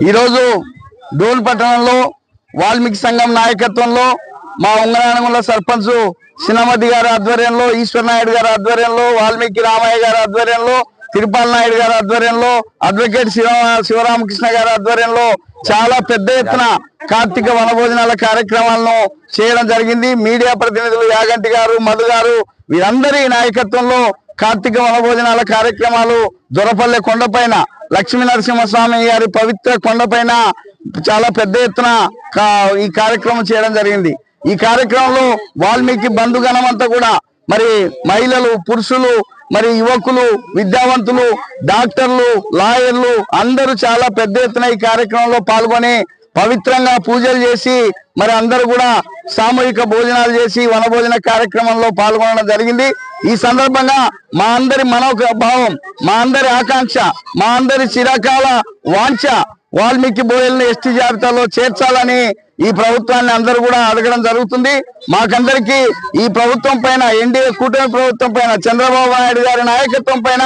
ఈరోజు డోన్ పట్టణంలో వాల్మీకి సంఘం నాయకత్వంలో మా ఉంగరానగుల సర్పంచ్ సినమతి గారి ఆధ్వర్యంలో ఈశ్వర్ నాయుడు గారి ఆధ్వర్యంలో వాల్మీకి రామయ్య గారి ఆధ్వర్యంలో తిరుపాల నాయుడు గారి ఆధ్వర్యంలో అడ్వకేట్ శివ శివరామకృష్ణ గారి ఆధ్వర్యంలో చాలా పెద్ద ఎత్తున కార్తీక వనభోజనాల కార్యక్రమాలను చేయడం జరిగింది. మీడియా ప్రతినిధులు యాగంటి గారు మధు గారు వీరందరి నాయకత్వంలో కార్తీక వనభోజనాల కార్యక్రమాలు దొరపల్లె కొండపైన లక్ష్మీ నరసింహస్వామి గారి పవిత్ర కొండపైన చాలా పెద్ద ఎత్తున కా- ఈ కార్యక్రమం చేయడం జరిగింది. ఈ కార్యక్రమంలో వాల్మీకి బంధుగణం అంతా కూడా మరి మహిళలు పురుషులు మరి యువకులు విద్యావంతులు డాక్టర్లు లాయర్లు అందరూ చాలా పెద్ద ఎత్తున ఈ కార్యక్రమంలో పాల్గొని పవిత్రంగా పూజలు చేసి మరి అందరూ కూడా సామూహిక భోజనాలు చేసి వనభోజన కార్యక్రమంలో పాల్గొనడం జరిగింది. ఈ సందర్భంగా మా అందరి మనోక భావం మా అందరి ఆకాంక్ష మా అందరి చిరకాల వాంఛ వాల్మీకి బోయల్ని ఎస్టీ జాబితాలో చేర్చాలని ఈ ప్రభుత్వాన్ని అందరూ కూడా అడగడం జరుగుతుంది. మాకందరికి ఈ ప్రభుత్వం పైన ఎన్డీఏ కూటమి ప్రభుత్వం పైన చంద్రబాబు నాయుడు గారి నాయకత్వం పైన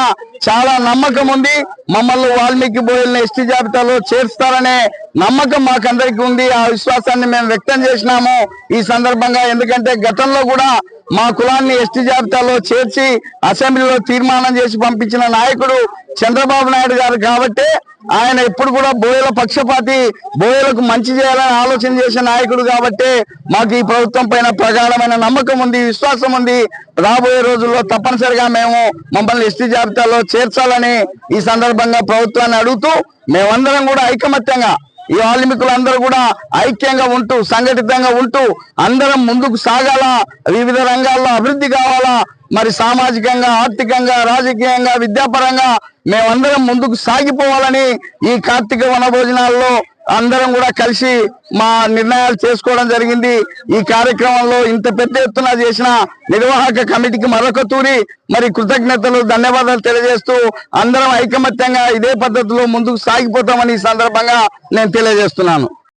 చాలా నమ్మకం ఉంది. మమ్మల్ని వాల్మీకి బోయల్ని ఎస్టీ జాబితాలో చేర్స్తారనే నమ్మకం మాకందరికి ఉంది. ఆ విశ్వాసాన్ని మేము వ్యక్తం చేసినాము ఈ సందర్భంగా. ఎందుకంటే గతంలో కూడా మా కులాన్ని ఎస్టీ జాబితాలో చేర్చి అసెంబ్లీలో తీర్మానం చేసి పంపించిన నాయకుడు చంద్రబాబు నాయుడు గారు కాబట్టి ఆయన ఎప్పుడు కూడా బోయల పక్షపాతి బోయలకు మంచి చేయాలని ఆలోచన చేసే నాయకుడు కాబట్టి మాకు ఈ ప్రభుత్వం పైన ప్రగాఢమైన నమ్మకం ఉంది విశ్వాసం ఉంది. రాబోయే రోజుల్లో తప్పనిసరిగా మేము మమ్మల్ని ఎస్టీ జాబితాలో చేర్చాలని ఈ సందర్భంగా ప్రభుత్వాన్ని అడుగుతూ మేమందరం కూడా ఐకమత్యంగా ఈ వాల్మీకులందరూ కూడా ఐక్యంగా ఉంటూ సంఘటితంగా ఉంటూ అందరం ముందుకు సాగాల? వివిధ రంగాల్లో అభివృద్ధి కావాలా? మరి సామాజికంగా ఆర్థికంగా రాజకీయంగా విద్యాపరంగా మేమందరం ముందుకు సాగిపోవాలని ఈ కార్తీక వనభోజనాల్లో అందరం కూడా కలిసి మా నిర్ణయాలు చేసుకోవడం జరిగింది. ఈ కార్యక్రమంలో ఇంత పెద్ద ఎత్తున చేసిన నిర్వాహక కమిటీకి మరొక తూరి మరి కృతజ్ఞతలు ధన్యవాదాలు తెలియజేస్తూ అందరం ఐకమత్యంగా ఇదే పద్ధతిలో ముందుకు సాగిపోతామని ఈ సందర్భంగా నేను తెలియజేస్తున్నాను.